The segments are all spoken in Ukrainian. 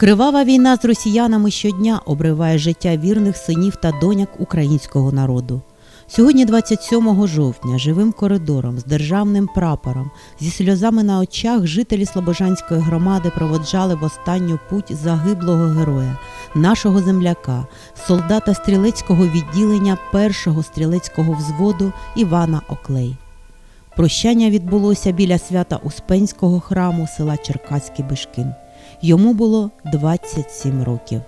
Кривава війна з росіянами щодня обриває життя вірних синів та доньок українського народу. Сьогодні, 27 жовтня, живим коридором з державним прапором, зі сльозами на очах жителі Слобожанської громади проводжали в останню путь загиблого героя, нашого земляка, солдата стрілецького відділення першого стрілецького взводу Івана Оклей. Прощання відбулося біля свята Успенського храму села Черкаський Бишкин. Йому було 27 років.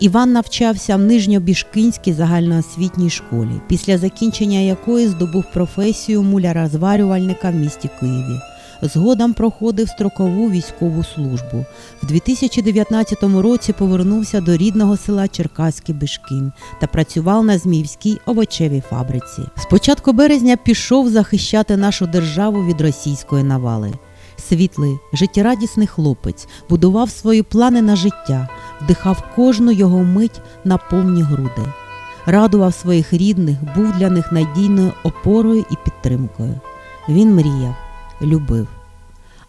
Іван навчався в Нижньобішкинській загальноосвітній школі, після закінчення якої здобув професію муляра-зварювальника в місті Києві. Згодом проходив строкову військову службу. В 2019 році повернувся до рідного села Черкаський Бишкін та працював на Зміївській овочевій фабриці. З початку березня пішов захищати нашу державу від російської навали. Світлий, життєрадісний хлопець будував свої плани на життя, вдихав кожну його мить на повні груди, радував своїх рідних, був для них надійною опорою і підтримкою. Він мріяв, любив.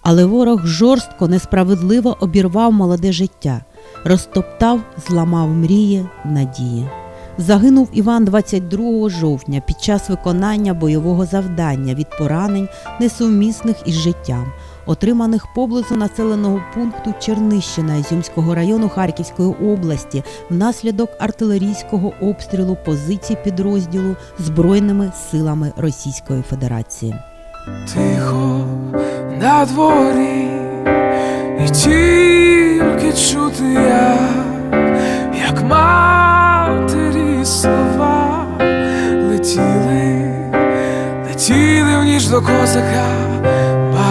Але ворог жорстко, несправедливо обірвав молоде життя, розтоптав, зламав мрії, надії. Загинув Іван 22 жовтня під час виконання бойового завдання від поранень, несумісних із життям, отриманих поблизу населеного пункту Чернищина Ізюмського району Харківської області внаслідок артилерійського обстрілу позицій підрозділу Збройними силами Російської Федерації. Тихо на дворі, і тільки чути як, як матері слова летіли, летіли в ніч до козака,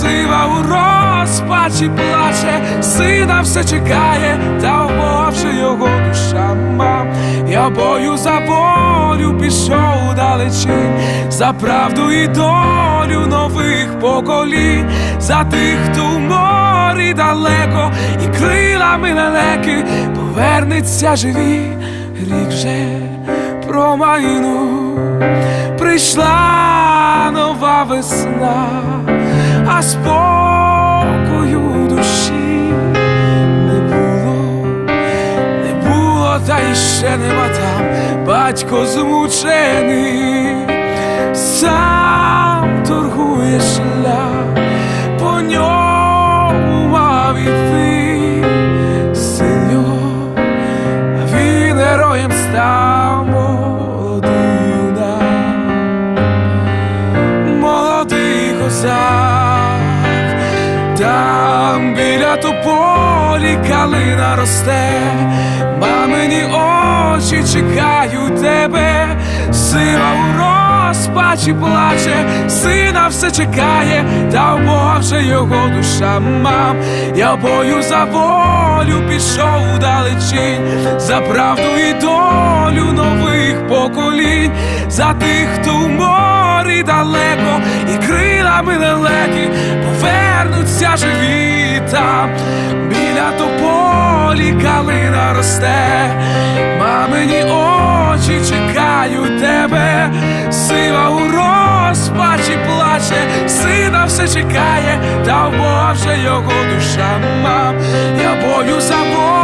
сива у розпачі плаче, сина все чекає, та вмовче його душа мам. Я бою за волю пішов далечінь, за правду і долю нових поколінь, за тих, хто в морі далеко, і крилами лелеки повернеться живі, рік вже промайнув, прийшла нова весна, а спокою душі не було. Не було, та й ще нема там. Батько змучений, сам торгує шлях, тополі росте, мамині очі чекають тебе, сила у розпачі плаче, сина все чекає, та вже його душа мам. Я бою за волю пішов далечінь, за правду і долю нових поколінь, за тих, хто в морі далеко, і крилами лелеки повернуться живі там, біля калина росте, мамині очі чекають тебе, сива у розпачі плаче, сина все чекає, та Боже його душа. Мам. Я бою за волю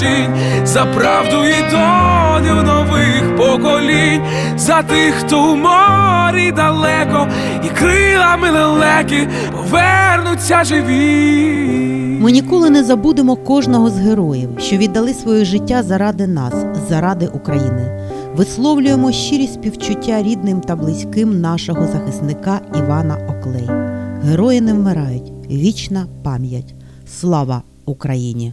пішов за правду і долю нових поколінь, за тих, хто в морі далеко, і крилами лелеки повернуться живі. Ми ніколи не забудемо кожного з героїв, що віддали своє життя заради нас, заради України. Висловлюємо щирі співчуття рідним та близьким нашого захисника Івана Оклей. Герої не вмирають, вічна пам'ять. Слава Україні!